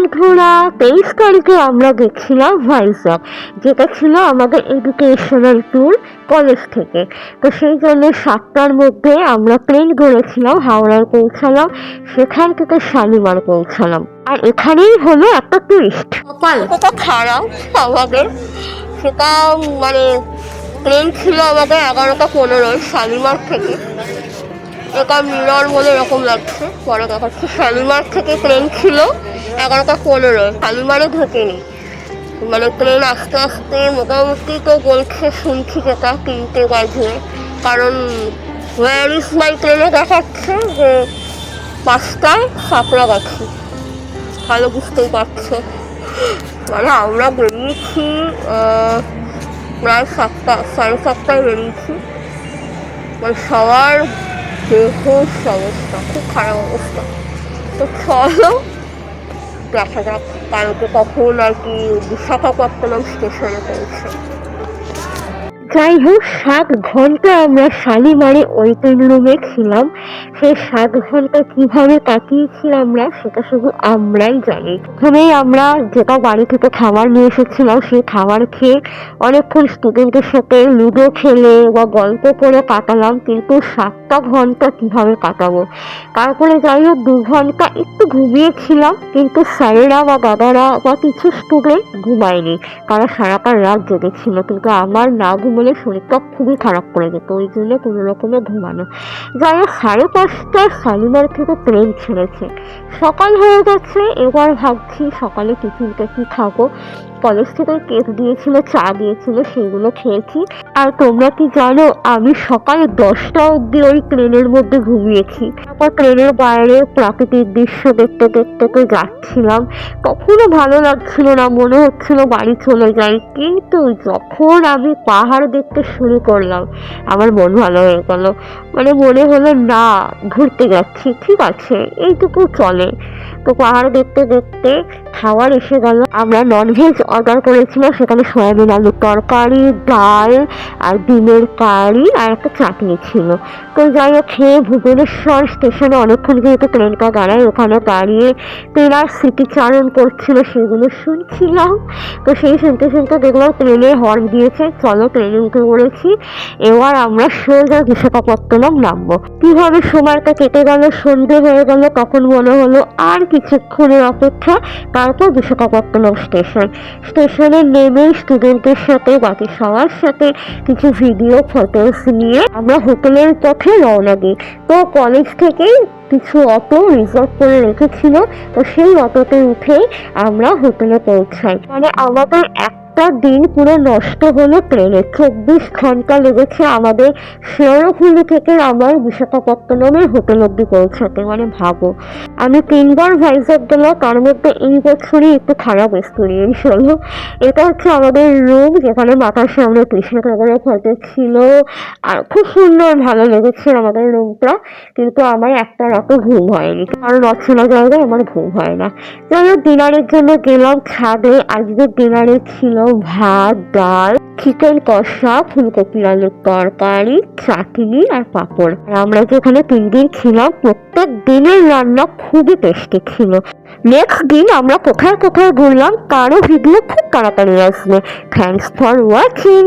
বন্ধুরা, তেইশ তারিখে আমরা গেছিলাম ভাইজাগ যেটা ছিল আমাদের এডুকেশনাল ট্যুর কলেজ থেকে। তো সেই জন্য সাতটার মধ্যে আমরা প্লেন ধরেছিলাম, হাওড়ায় পৌঁছালাম, সেখান থেকে শালিমার পৌঁছালাম। আর এখানেই হলো একটা টুরিস্ট সকাল কত খারাপ আমাদের। সেটা মানে প্লেন ছিল আমাদের এগারোটা পনেরোয় শালিমার থেকে। এটা মিরর বলে এরকম লাগছে। পরে দেখাচ্ছে শালিমার থেকে প্লেন ছিল। এগারোটা পনেরো শালিমারে ঢোকেনি। মানে প্লেন আস্তে আস্তে মোটামুটি তো বলছে শুনছি যেটা তিনটে বাজে। কারণ ওয়ার ইস মাই প্লেনে দেখাচ্ছে যে পাঁচটায় সাঁতরাগাছি ভালো বুঝতেই পারছ। মানে আমরা বেরিয়েছি প্রায় সাতটা, সাড়ে সাতটায় বেরিয়েছি। মানে সবার খারাপ অবস্থা। তো চলো দেখা কখন আর স্টেশনে যাই হোক, সাত ঘণ্টা আমরা শালিমারে ওয়েটিং রুমে ছিলাম। সেই সাত ঘণ্টা কীভাবে কাটিয়েছি আমরা, সেটা শুধু আমরাই জানি। প্রথমেই আমরা যেটা বাড়ি থেকে খাবার নিয়ে এসেছিলাম, সেই খাবার খেয়ে অনেকক্ষণ স্টুডেন্টের সাথে লুডো খেলে বা গল্প করে কাটালাম, কিন্তু সাতটা ঘণ্টা কীভাবে কাটাবো? তারপরে যাই হোক, দু ঘণ্টা একটু ঘুমিয়েছিলাম, কিন্তু স্যারেরা বা দাদারা বা কিছু স্টুডেন্ট ঘুমায়নি। তারা সারাটা রাত জেগেছিল, কিন্তু আমার না ঘুমলে শরীরটা খুবই খারাপ করে যেত, ওই জন্য কোনো রকমে ঘুমানো। যাই হোক সাড়ে পাঁচটায় শালিমার থেকে প্রেম ছেড়েছে। সকাল হয়ে গেছে, এবার ভাবছি সকালে টিফিনটা কি খাব। কলেজ থেকে কেক দিয়েছিল, চা দিয়েছিল, সেগুলো খেয়েছি। আর তোমরা কি জানো, আমি সকাল দশটা অবধি ওই ট্রেনের মধ্যে ঘুমিয়েছি। তারপর ট্রেনের বাইরে প্রাকৃতিক দৃশ্য দেখতে দেখতে তো যাচ্ছিলাম। কখনো ভালো লাগছিল না, মনে হচ্ছিল বাড়ি চলে যাই। কিন্তু যখন আমি পাহাড় দেখতে শুরু করলাম, আমার মন ভালো হয়ে গেল। মানে মনে হলো, না, ঘুরতে যাচ্ছি। ঠিক আছে, এইটুকু চলে। তো পাহাড় দেখতে দেখতে খাবার এসে গেল। আমরা ননভেজ অর্ডার করেছিলাম সেখানে সয়াবিন, আলুর তরকারি, ডাল আর ডিমের কারি আর একটা চাটনি ছিল। তো যাই হোক খেয়ে ভুবনেশ্বর স্টেশনে অনেকক্ষণ যেহেতু ট্রেনটা দাঁড়ায়, ওখানে দাঁড়িয়ে ট্রেনার স্মৃতিচারণ করছিল, সেগুলো শুনছিলাম। তো সেই শুনতে শুনতে দেখলাম ট্রেনের হর্ন দিয়েছে, চলো ট্রেনে উঠে পড়েছি। এবার আমরা সোজা বিশাখাপত্তনম নামবো। কীভাবে সময়টা কেটে গেল, সন্ধে হয়ে গেল, তখন মনে হলো আর কিছুক্ষণের অপেক্ষা তারপর বিশাখাপত্তনম স্টেশন। স্টেশনে নেমে স্টুডেন্টের সাথে বাকি সবার সাথে কিছু ভিডিও ফটোস নিয়ে আমরা হোটেলের পথে রওনা দিই। তো কলেজ থেকেই কিছু অটো রিজার্ভ করে রেখেছিল, তো সেই অটোতে উঠেই আমরা হোটেলে পৌঁছাই। মানে আমাদের একটা দিন পুরো নষ্ট হলো ট্রেনে। চব্বিশ ঘণ্টা লেগেছে আমাদের শেয়ারফুলি থেকে আমার বিশাখাপত্তনমের হোটেল অব্দি পৌঁছাতে মানে ভাবো। আমি তিনবার ভাইজাগ গেলাম তার মধ্যে এই বছরই একটু খারাপ এক্সপিরিয়েন্স হলো। এটা হচ্ছে আমাদের রুম যেখানে মাথার সামনে কৃষ্ণ ঠাকুরের ফটো ছিল। আর খুব সুন্দর ভালো লেগেছে আমাদের রুমটা কিন্তু আমার একটা রাতও ঘুম হয়নি। কারণ অচেনা জায়গায় আমার ঘুম হয় না। যাই হোক, ডিনারের জন্য গেলাম ছাদে। আজকে ডিনারে ছিল ভাত, ডাল, চিকেন কষা ফুলকপি আলুর তরকারি, চাটনি আর পাঁপড়। আর আমরা যেখানে তিন দিন ছিলাম, প্রত্যেক দিনের রান্না খুবই টেস্টি ছিল। নেক্সট দিন আমরা কোথায় কোথায় ঘুরলাম, তারও ভিডিও খুব তাড়াতাড়ি আসবে। Thanks for watching